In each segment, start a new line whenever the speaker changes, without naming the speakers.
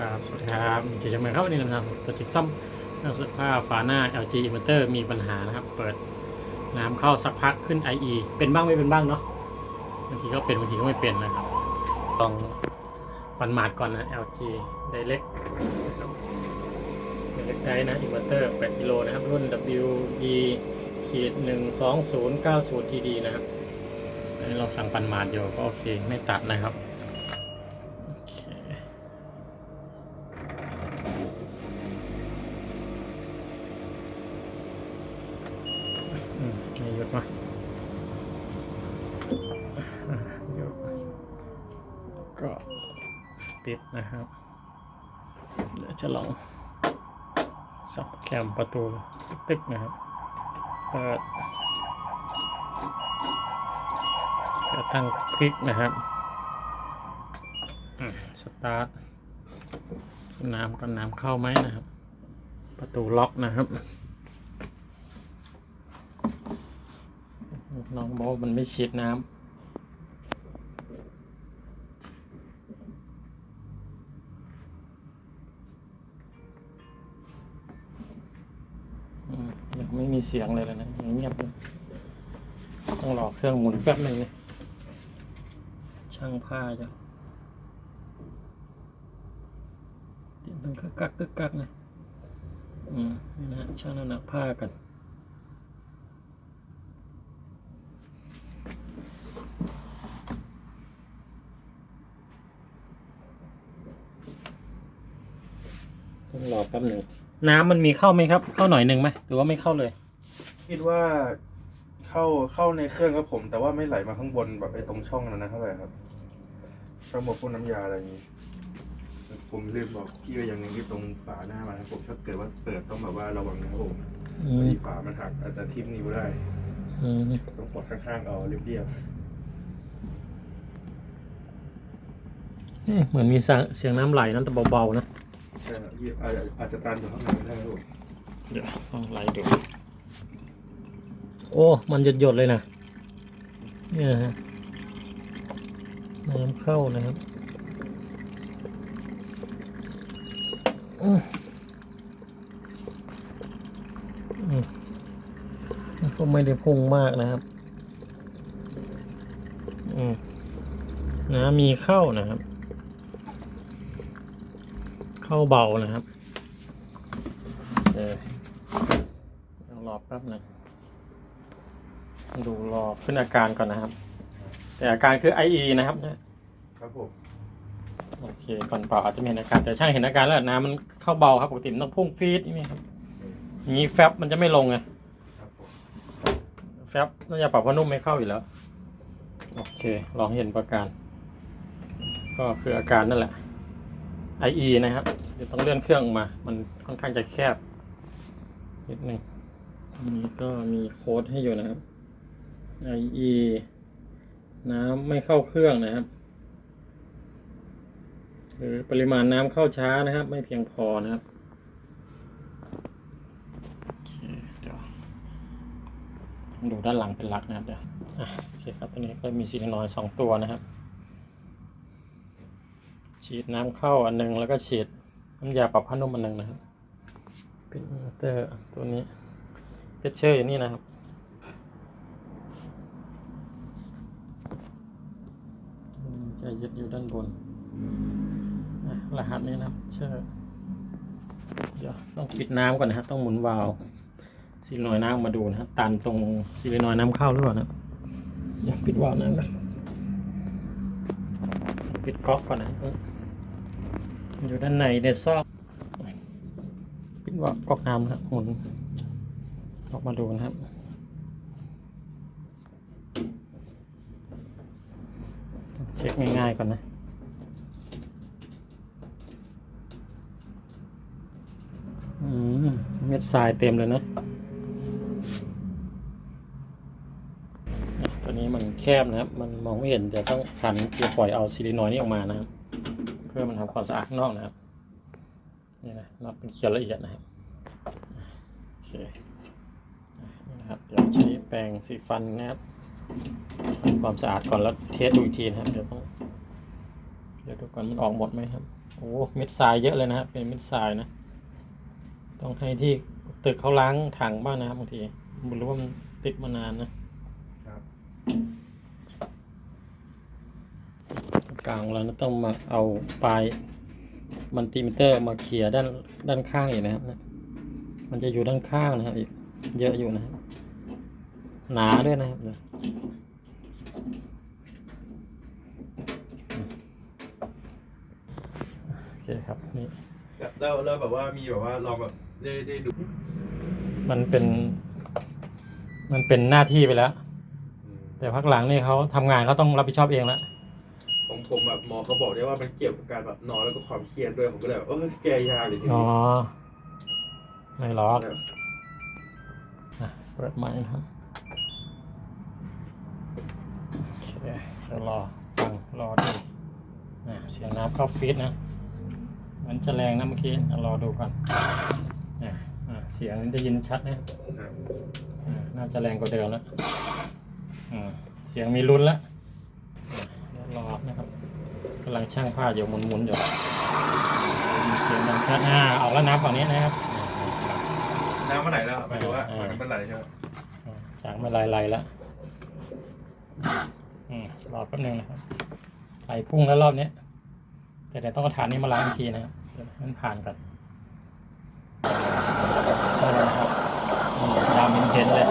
ครับ สวัสดีครับเจเจเมืองครับวันนี้นะครับตัวจิกซ่อมเครื่องซักผ้าฝาหน้า LG inverter มีปัญหานะครับ เปิดน้ำเข้าสักพักขึ้น IE เป็นบ้างไม่เป็นบ้างเนาะบางทีก็เป็นบางทีก็ไม่เป็นนะครับลองปันหมาดก่อนนะ LG Direct นะครับ Direct Drive นะ inverter 8กิโลนะครับ รุ่น WE ขีด12090 TD นะครับอันนี้เราสั่งปันหมาดอยู่ก็โอเค ไม่ตัดนะครับโอเค อืมไม่หยุดมาอะหยุดก็ปิดนะครับ เดี๋ยวจะลองสับแคมประตูตึกๆนะครับ เปิดเดี๋ยวตั้งคลิกนะครับสตาร์ทน้ำก็น้ำเข้าไหมนะครับ ประตูล็อกนะครับ น้องบอกว่ามันไม่ฉีดน้ำยังไม่มีเสียงเลยเลยนะยังเงียบเลยต้องรอเครื่องหมุนแป๊บหนึ่งเลยช่างผ้าจ้ะเดี๋ยวมันก็กักกึกกักนะอืมนี่นะช่างน้ำหนักผ้ากัน ต้ องรอแป๊บหนึ่งน้ำมันมีเข้าไหมครับ เข้าหน่อยหนึ่งไหมหรือว่าไม่เข้าเลย
คิดว่าเข้าเข้าในเครื่องครับผม แต่ว่าไม่ไหลมาข้างบนแบบไอ้ตรงช่องนั้นนะเท่าไหร่ครับช่องบกพวกน้ำยาอะไรอย่างนี้ผมลืมบอกพี่ไปอย่างหนึงที่ตรงฝาหน้ามันนะครับผมถ้าเกิดว่าเปิดต้องแบบว่าระวังนะครับผม
อื
พอ
ม
ดีฝามันหักอาจจะทิ่มนิ้วได้
อืม
ต้องกดข้างๆเอาเรียบ
นี่เหมือนมีเสียงเสียงน้ำไหลนั่นแต่เบาๆนะ
ๆใช่ครับพี่อาจจะอาจจะตันอยู่ข้างในก็ได้ครับผม
เดี๋ยวต้องไหลดูโอ้ มันหยดหยดๆเลยนะเนี่ยนะฮะน้ำเข้านะครับอืมอืมก็ไม่ได้พุ่งมากนะครับอืมน้ำมีเข้านะครับ เข้าเบานะครับโอเคต้องรอแป๊บหนึงดูรอขึ้นอาการก่อนนะครับ แต่อาการคือ IE นะครับเนี่ย
ครับผม
โอเคก่อนเปล่าอาจจะไม่เห็นอาการแต่ช่างเห็นอาการแล้วน้ำมันเข้าเบาครับปกติมันต้องพุ่งฟีดนี่ครับอย่างนี้แฟบมันจะไม่ลงไง
ครับผม
แฟบน่าจะปรับผ้านุ่มไม่เข้าอยู่แล้วโอเค ลองเห็นประการ ก็คืออาการนั่นแหละ IE นะครับ เดี๋ยวต้องเลื่อนเครื่องออกมา มันค่อนข้างจะแคบนิดหนึ่งอันนี้ก็มีโค้ดให้อยู่นะครับ IE น้ำไม่เข้าเครื่องนะครับ หรือปริมาณน้ำเข้าช้านะครับ ไม่เพียงพอนะครับเดี๋ยวดูด้านหลังเป็นหลักนะครับเดี๋ยวโอเคครับ ตัวนี้ก็มีซีลินอยสองตัวนะครับ ฉีดน้ำเข้าอันหนึงแล้วก็ฉีด น้ำยาปรับผ้านุ่มอันหนึ่งนะครับเป็นเตอร์ตัวนี้เพชเชอร์อยู่นี่นะครับ จะยึดอยู่ด้านบน รหัสนี้นะเชอร์เดี๋ยวต้องปิดน้ำก่อนนะครับต้องหมุนวาล์วซีลินอยน้ำมาดูนะครับตันตรงซีลินอยน้ำเข้าหรือเปล่านะเดี๋ยวปิดวาล์วน้ำก่อนปิดก๊อกก่อนนะ อยู่ด้านในในซอกปิดว่าก๊อกน้ำครับหมุนออกมาดูนะครับ เช็คง่ายๆก่อนนะอเม็ดทรายเต็มเลยนะตัวนี้มันแคบนะครับ มันมองไม่เห็นเดี๋ยวต้องพันเกียร์ปล่อยเอาซิลินอยนี่ออกมานะครับ เพื่อมันทำความสะอาดนอกนะครับนี่นะนับเป็นเขียวละเอียดนะครับโอเคนี่นะครับเดี๋ยวใช้แปรงสีฟันนะครับทำความสะอาดก่อนแล้วเทสดูอีกทีนะครับเดี๋ยวต้องเดี๋ยวดูก่อนมันออกหมดไหมครับโอ้เม็ดทรายเยอะเลยนะครับเป็นเม็ดทรายนะ ต้องให้ที่ตึกเขาล้างถังบ้างนะครับบางทีไม่รู้ว่ามันติดมานานนะครับ กลางเรานะต้องมาเอาปลายมันติมิเตอร์มาเคลียร์ด้านด้านข้างอีกนะครับ มันจะอยู่ด้านข้างนะครับอีกเยอะอยู่นะครับหนาด้วยนะครับโอเคครับนี่
แล้วแล้วแบบว่ามีแบบว่าลองแบบได้ได้ดู
มันเป็น มันเป็นหน้าที่ไปแล้ว แต่พักหลังนี่เขาทำงานเขาต้องรับผิดชอบเองแล้ว
ของผมแบบหมอเขาบอกได้ว่ามันเกี่ยวกับการแบบนอนแล้วก็ความเครียดด้วยผมก็เลยแบบเออแกยาเลยที
อ๋อ
นี้
ไม่หรอก
แบบ
อะเปิดไม้นะครับโอเคเดี๋ยวรอฟังรอดูอะเสียงน้ำเข้าฟีดนะ มันจะแรงนะเมื่อกี้อะรอดูก่อนอะอะเสียงได้ยินชัดนะอะน่าจะแรงกว่าเดิมแล้วอะเสียงมีลุ้นแล้วอะเดี๋ยว รอนะครับกำลังช่างผ้าอยู่หมุนๆอยู่เสียงดังชัดอ่าออกแล้วนะฝั่งนี้นะครับ
น้ำเมื่อไหร่แล้วหมายถึงว่ามันเมื่อไหร่ใช่ไหม
อ่าจากมาลายไหลแล้วอืมรอแป๊บนึงนะครับไหลพุ่งแล้วรอบเนี้ยแต่เดี๋ยวต้องเอาฐานนี้มาล้างอีกทีนะครับเดี๋ยวให้มันผ่านก่อนได้แล้วนะครับอืมดำเป็นเทนเลย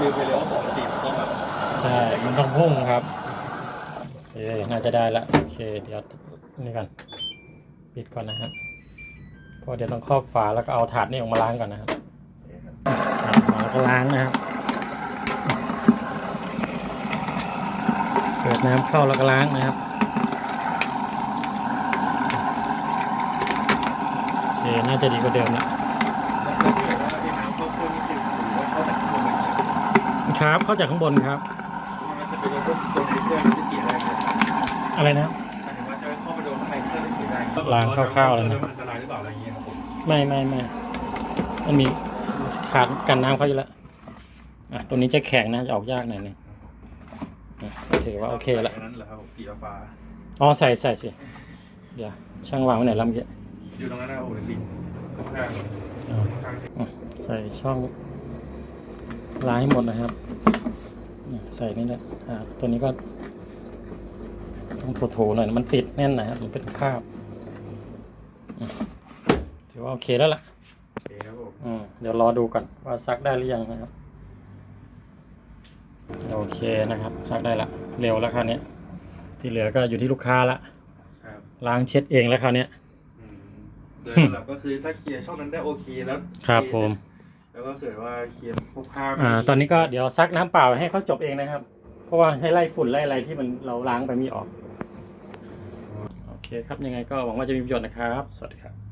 ลืมไปเลยว่าปกติมันต้องแบบ
ใช่มันต้องพุ่งครับโอ เคน่าจะได้ละโอเค เดี๋ยวนี่ก่อนปิดก่อนนะครับเพราะเดี๋ยวต้องครอบฝาแล้วก็เอาถาดนี้ออกมาล้างก่อนนะครับมาแล้วก็ล้างนะครับเปิดน้ำเข้าแล้วก็ล้างนะครับโอเคน่าจะดีกว่าเดิมแล้ว
แล้วถ้าเกิดว่าไอ้น้ำเข้าเครื่องนี่คือผมว่าเข้าจากข้างบนเลย
ครับเข้าจากข้างบนครับ
องที่เสียแรงเลย
อะไรนะ
หมายถึงว่าจะเข้าไปโดนข้างในเครื่องที่เสียแรง
ล้างคร่าวๆเลยนะ
มันอันตรายหรือเปล่าอะไรอย่างเงี้ยครับผม
ไม่ไม่ไม่มันมีขาดกันน้ำเขาอยู่แล้วอะตัวนี้จะแข็งนะจะออกยากหน่อยหนึงอะถือว่าโอเคแล้ว
ใส่นนั้นเหรอครับผมสีฟ้า
อ๋อใส่ใส่สิ เดี๋ยว ช่างวางไว้ไหนลำเยอะ
อยู่ตรงนั้นนะครับผมลิงข้าง
อ๋อ
ข้าง
อะใส่ช่องล้างให้หมดนะครับอืมใส่นี่แหละอ่าตัวนี้ก็ ต้องโถๆหน่อยนะมันติดแน่นนะครับมันเป็นคราบอืมถือว่าโอเคแล้วล่ะ
โอเคครับผม
อืมเดี๋ยวรอดูก่อนว่าซักได้หรือยังนะครับ โอเคนะครับ ซักได้ละเร็วแล้วคราวเนี้ยที่เหลือก็อยู่ที่ลูกค้าละ
ครับ
ล้างเช็ดเองแล้วคราวเนี้ย
อืมโดยหลักก็คือถ้าเคลียร์ช่องนั้นได้โอเคแล้ว
ครับผม
แล้วก็เกิดว่าเคลียร์พวกผ้า
อ่า ตอนนี้ก็เดี๋ยวซักน้ำเปล่าให้เขาจบเองนะครับ เพราะว่าให้ไล่ฝุ่นไล่อะไรที่มันเราล้างไปไม่ออกโอเค ครับยังไงก็หวังว่าจะมีประโยชน์นะครับ สวัสดีครับ